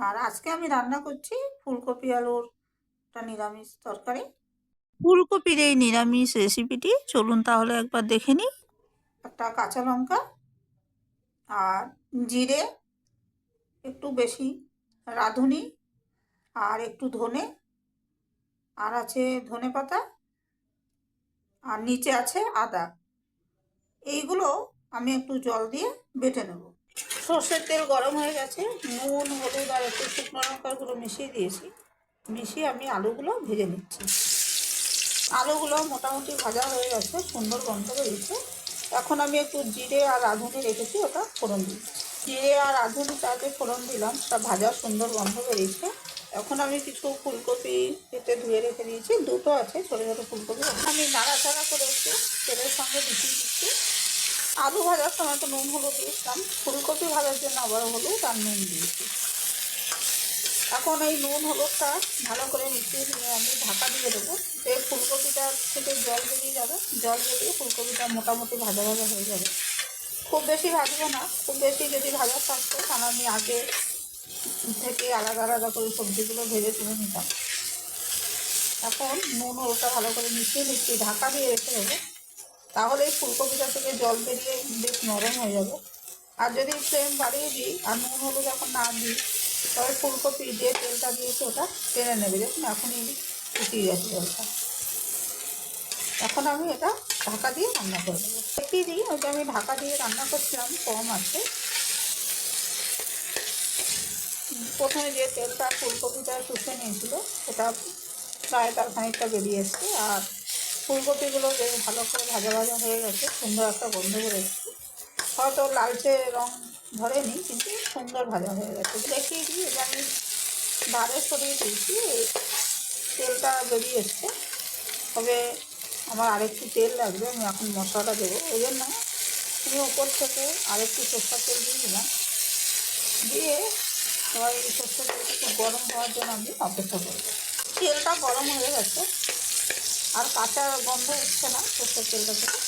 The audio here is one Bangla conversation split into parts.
আর আজকে আমি রান্না করছি ফুলকপি আলুর একটা নিরামিষ তরকারি। ফুলকপির এই নিরামিষ রেসিপিটি চলুন তাহলে একবার দেখে নিই। একটা কাঁচা লঙ্কা আর জিরে একটু বেশি রাঁধুনি আর একটু ধনে আর আছে ধনে পাতা আর নিচে আছে আদা। এইগুলো আমি একটু জল দিয়ে বেটে নেব। সর্ষের তেল গরম হয়ে গেছে, নুন, হলুদ আর একটু শুকনো লঙ্কার গুঁড়ো মিশিয়ে দিয়েছি। মিশিয়ে আমি আলুগুলো ভেজে নিচ্ছি। আলুগুলো মোটামুটি ভাজা হয়ে গেছে, সুন্দর গন্ধ বেরিয়েছে। এখন আমি একটু জিরে আর রাঁধুনি রেখেছি, ওটা ফোড়ন দিচ্ছি। জিরে আর রাঁধুনি তাতে ফোড়ন দিলাম, সেটা ভাজা সুন্দর গন্ধ বেরিয়েছে। এখন আমি কিছু ফুলকপি কেটে ধুয়ে রেখে দিয়েছি। দুটো আছে, ছোটো ছোটো ফুলকপি। আমি নাড়াচাড়া করে একটু তেলের সঙ্গে মিশিয়ে দিচ্ছি। আলু ভাজার সময় তো নুন হলুদ দিয়েছিলাম। ফুলকপি ভাজার জন্য আবার হলুদ আর নুন দিয়েছি। এখন এই নুন হলুদটা ভালো করে মিশিয়ে দিয়ে আমি ঢাকা দিয়ে দেবো। এই ফুলকপিটা থেকে জল বেরিয়ে যাবে, জল বেরিয়ে ফুলকপিটা মোটামুটি ভাজা ভাজা হয়ে যাবে। খুব বেশি ভাজবো না, খুব বেশি যদি ভাজা থাকতো, তাহলে আমি আগে থেকে আলাদা আলাদা করে সবজিগুলো ভেজে তুলে নিতাম। এখন নুন হলুদটা ভালো করে মিশিয়ে নিচ্ছি। ঢাকা দিয়ে রেখে দেবো। তাহলে এই ফুলকপিটা থেকে জল বেরিয়ে বেশ নরম হয়ে যাবে। আর যদি ফ্লেম বাড়িয়ে দিই আর নুন হলুদ এখন না দিই তবে ফুলকপি যে তেলটা দিয়েছে ওটা টেনে নেবে। দেখুন, এখনই ফুটিয়ে যাচ্ছে জলটা। এখন আমি এটা ঢাকা দিয়ে রান্না করে দেবো দেখিয়ে দিই ওইটা আমি ঢাকা দিয়ে রান্না করছিলাম, কম আছে। প্রথমে যে তেলটা ফুলকপিটা শুষে নিয়েছিল সেটা প্রায় তার খানিকটা বেরিয়ে এসছে। আর ফুলকপিগুলো বেশ ভালো করে ভাজা ভাজা হয়ে গেছে, সুন্দর একটা গন্ধ বেরোচ্ছে হয়তো লালচে রং ধরেনি, কিন্তু সুন্দর ভাজা হয়ে গেছে। দিই এটা আমি ধারে সরিয়ে দিয়েছি তেলটা বেরিয়ে এসছে। তবে আমার আরেকটু তেল লাগবে, আমি এখন মশলাটা দেবো। ওই জন্য আমি ওপর থেকে আরেকটু সরষার তেল দিয়ে দিলাম। দিয়ে সবাই সরষের তেলটা গরম হওয়ার জন্য আমি অপেক্ষা করব। তেলটা গরম হয়ে গেছে আর কাঁচা গন্ধ উঠছে না, সরষের তেলটা থেকে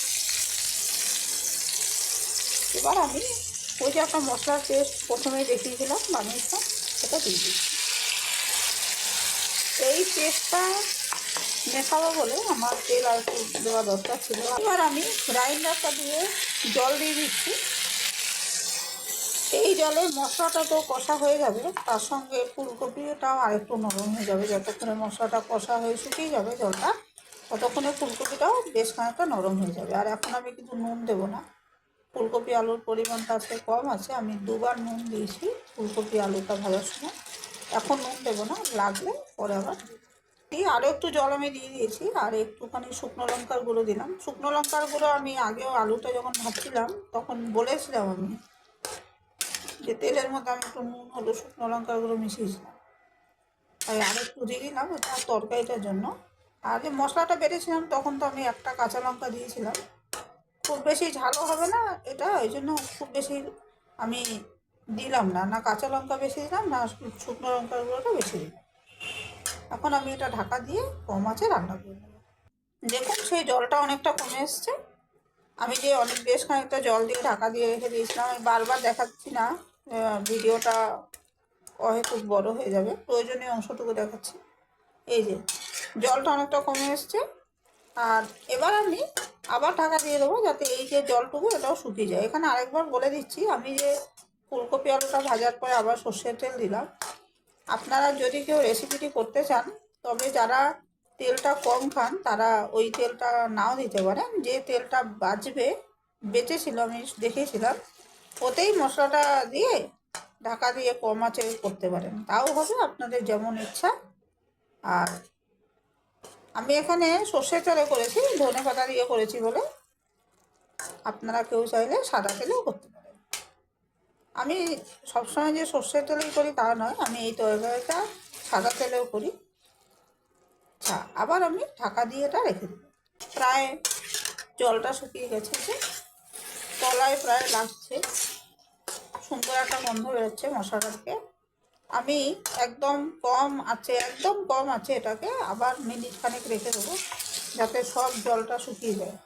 এবার আমি ওই যে একটা মশলার পেস্ট প্রথমে দেখিয়েছিলাম বানিয়েছিলাম সেটা দিয়ে দিচ্ছি। এই পেস্টটা মেশাবো বলে আমার তেল আর একটু দেওয়া দরকার ছিল। এবার আমি গ্রাইন্ডারটা দিয়ে জল দিয়ে দিচ্ছি। এই জলে মশলাটা তো কষা হয়ে যাবে, তার সঙ্গে ফুলকপিটাও আরেকটু নরম হয়ে যাবে। যতক্ষণে মশলাটা কষা হয়ে শুকিয়ে যাবে জলটা ততক্ষণে ফুলকপিটাও বেশ খানিকটা নরম হয়ে যাবে। আর এখন আমি কিন্তু নুন দেবো না। ফুলকপি আলুর পরিমাণটা আজকে কম আছে। আমি দুবার নুন দিয়েছি ফুলকপি আলুটা ভাজার সময়। এখন নুন দেবো না, লাগলে পরে আবার দিয়ে আরও একটু জল আমি দিয়ে দিয়েছি, আর একটুখানি শুকনো লঙ্কার গুঁড়ো দিলাম। শুকনো লঙ্কার গুঁড়ো আমি আগেও আলুটা যখন ভাবছিলাম তখন বলেছিলাম আমি যে তেলের মধ্যে আমি একটু নুন হলো শুকনো লঙ্কার গুঁড়ো মিশিয়েছিলাম। তাই আর একটু দিয়ে দিলাম তরকারিটার জন্য। আর যে মশলাটা বেটেছিলাম, তখন তো আমি একটা কাঁচা লঙ্কা দিয়েছিলাম। খুব বেশি ঝালও হবে না এটা ওই জন্য খুব বেশি আমি দিলাম না। না কাঁচা লঙ্কা বেশি দিলাম, না শুকনো লঙ্কার গুঁড়োটা বেশি দিলাম। এখন আমি এটা ঢাকা দিয়ে কম আছে রান্না করে নেব। দেখুন, সেই জলটা অনেকটা কমে এসছে। আমি যে অনেক, বেশ খানিকটা জল দিয়ে ঢাকা দিয়ে রেখে দিয়েছিলাম, আমি বারবার দেখাচ্ছি না ভিডিওটা অহেতুক বড় হয়ে যাবে। প্রয়োজনীয় অংশটুকু দেখাচ্ছি। এই যে, জলটা অনেকটা কমে এসছে। আর এবার আমি আবার ঢাকা দিয়ে দেবো যাতে এই যে জলটুকু এটাও শুকিয়ে যায়। এখানে আরেকবার বলে দিচ্ছি, আমি যে ফুলকপি আলুটা ভাজার পরে আবার সর্ষের তেল দিলাম। আপনারা যদি কেউ রেসিপিটি করতে চান, তবে যারা তেলটা কম খান, তারা ওই তেলটা নাও দিতে পারেন। যে তেলটা বাঁচবে বেঁচেছিল, আমি দেখেছিলাম, ওতেই মশলাটা দিয়ে ঢাকা দিয়ে কম আঁচে করতে পারেন। তাও হবে আপনাদের যেমন ইচ্ছা। আর আমি এখানে সর্ষের তেলে করেছি, ধনে পাতা দিয়ে করেছি বলে। আপনারা কেউ চাইলে সাদা তেলেও করতে পারেন। আমি সবসময় যে সর্ষের তেলেই করি তা নয়, আমি এই তরকারিটা সাদা তেলেও করি। আচ্ছা আবার আমি ঢাকা দিয়ে এটা রেখে দিই প্রায় জলটা শুকিয়ে গেছে যে, তলায় প্রায় লাগছে। সুন্দর একটা গন্ধ বেরোচ্ছে মশলাটাকে। আমি একদম কম আছে, একদম কম আছে এটাকে আবার মিনিট খানেক রেখে দেবো, যাতে সব জলটা শুকিয়ে যায়।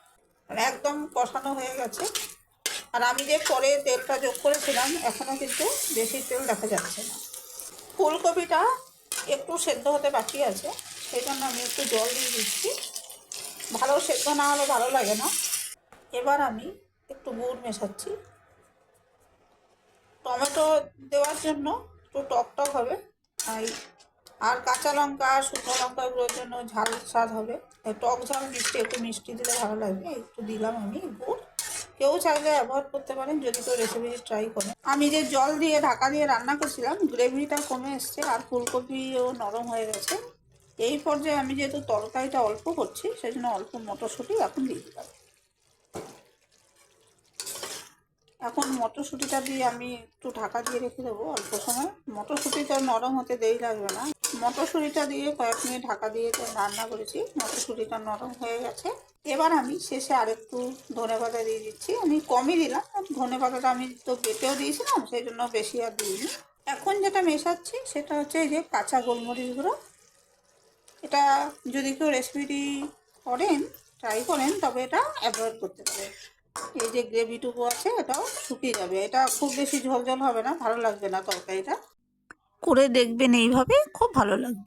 আর একদম কষানো হয়ে গেছে। আর আমি যে পরে তেলটা যোগ করেছিলাম এখনও কিন্তু বেশি তেল দেখা যাচ্ছে না। ফুলকপিটা একটু সেদ্ধ হতে বাকি আছে, সেই জন্য আমি একটু জল দিয়ে দিচ্ছি। ভালো সেদ্ধ না হলে ভালো লাগে না। এবার আমি একটু গুড় মেশাচ্ছি। টমেটো দেওয়ার জন্য একটু টক টক হবে। আর আর কাঁচা লঙ্কা আর শুকনো লঙ্কাগুলোর জন্য ঝাল স্বাদ হবে। টক ঝাল মিষ্টি, একটু মিষ্টি দিলে ভালো লাগবে একটু দিলাম আমি গুড়। কেউ চাইলে অ্যাভয়েড করতে পারেন যদি কেউ রেসিপি ট্রাই করেন আমি যে জল দিয়ে, ঢাকা দিয়ে রান্না করছিলাম গ্রেভিটা কমে এসছে আর ফুলকপিও নরম হয়ে গেছে। এই পর্যায়ে আমি যেহেতু তরকারিটা অল্প করছি সেই জন্য অল্প মটরশুঁটি এখন দিয়ে দিলাম। এখন মটরশুঁটিটা দিয়ে আমি একটু ঢাকা দিয়ে রেখে দেবো অল্প সময়। মটরশুঁটিটা নরম হতে দেরি লাগবে না। মটরশুঁটিটা দিয়ে কয়েক মিনিট ঢাকা দিয়ে রান্না করেছি। মটরশুঁটিটা নরম হয়ে গেছে। এবার আমি শেষে আরেকটু ধনে পাতা দিয়ে দিচ্ছি। আমি কমই দিলাম। ধনে পাতাটা আমি তো বেটেও দিয়েছিলাম, সেই জন্য বেশি আর দিইনি। এখন যেটা মেশাচ্ছি সেটা হচ্ছে এই যে কাঁচা গোলমরিচ গুঁড়ো। এটা যদি কেউ রেসিপিটি করেন ট্রাই করেন, তবে এটা অ্যাভয়েড করতে পারেন। এই যে গ্রেভিটুকু আছে, এটাও শুকিয়ে যাবে। এটা খুব বেশি ঝোল ঝোল হবে না, ভালো লাগবে না তরকারিটা। করে দেখবেন এইভাবে, খুব ভালো লাগবে।